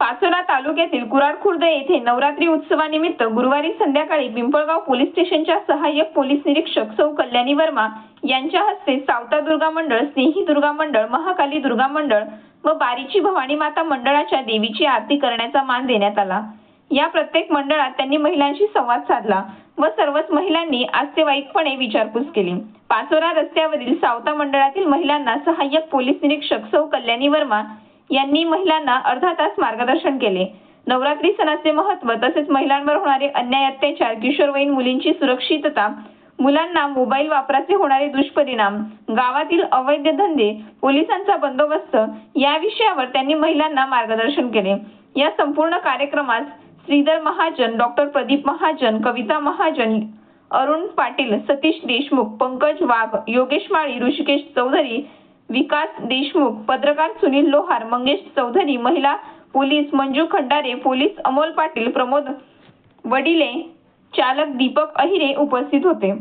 पाचोरा तालुक्यातील कुरार खुर्द येथे नवरात्री उत्सवानिमित्त गुरुवारी संध्याकाळी पिंपळगाव पोलीस स्टेशनच्या सहाय्यक पोलीस निरीक्षक सौ कल्याणी वर्मा यांच्या हस्ते सावता दुर्गा मंडळ स्नेही दुर्गा मंडळ महाकाली दुर्गा मंडळ व बारीची भवानी माता मंडळाच्या देवीची आरती करण्याचा मान देण्यात आला. या प्रत्येक मंडळात त्यांनी महिलांशी संवाद साधला व सर्वच महिलांनी आस्तेवाईकपणे विचारपूस केली. पाचोरा रस्त्यावरील सावता मंडळातील महिलांना सहाय्यक पोलीस निरीक्षक सौ कल्याणी वर्मा यांनी महिलांना अर्धा तास मार्गदर्शन केले. नवरात्री सणाचे महत्त्व तसेच महिलांवर होणारे अन्याय अत्याचार किशोरवयीन मुलींची सुरक्षितता मुलांना मोबाईल वापराचे होणारे दुष्परिणाम गावातील अवैध धंदे पोलिसांचा बंदोबस्त या विषयावर त्यांनी महिलांना मार्गदर्शन केले. या संपूर्ण कार्यक्रमास श्रीधर महाजन डॉक्टर प्रदीप महाजन कविता महाजन अरुण पाटील सतीश देशमुख पंकज वाघ योगेश माळी ऋषिकेश चौधरी विकास देशमुख पत्रकार सुनील लोहार मंगेश चौधरी महिला पोलीस मंजू खंडारे पोलीस अमोल पाटील प्रमोद वडिले चालक दीपक अहिरे उपस्थित होते.